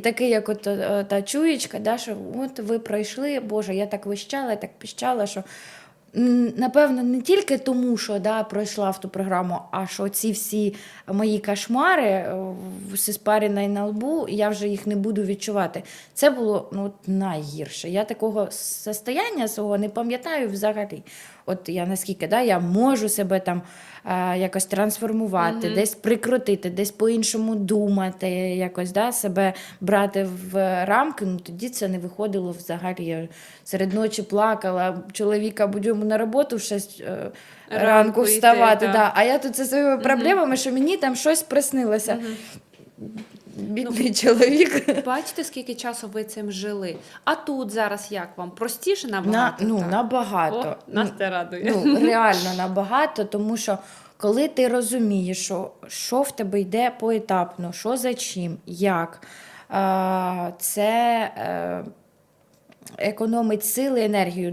Такий, як от е, та чуєчка, да, що от ви пройшли, Боже, я так вищала, так піщала, що напевно не тільки тому, що да, пройшла в ту програму, а що ці всі мої кошмари е, в сиспаріна і на лбу, і я вже їх не буду відчувати. Це було ну, от найгірше. Я такого состояння свого не пам'ятаю взагалі. От я наскільки да, я можу себе там е, якось трансформувати, Мгм. десь прикрутити, десь по-іншому думати, якось да, себе брати в рамки. Ну тоді це не виходило взагалі. Я серед ночі плакала, чоловіка будемо на роботу в 6 е, ранку, Ранку йти, вставати. да. да. А я тут зі своїми проблемами, що мені там щось приснилося. Мгм. Бідний чоловік. Бачите, скільки часу ви цим жили. А тут зараз як вам? Простіше На, набагато? ну, Так. набагато. О, нас це радує. Ну, реально набагато, тому що коли ти розумієш, що, що в тебе йде поетапно, що за чим, як, це е, економить сили, енергію.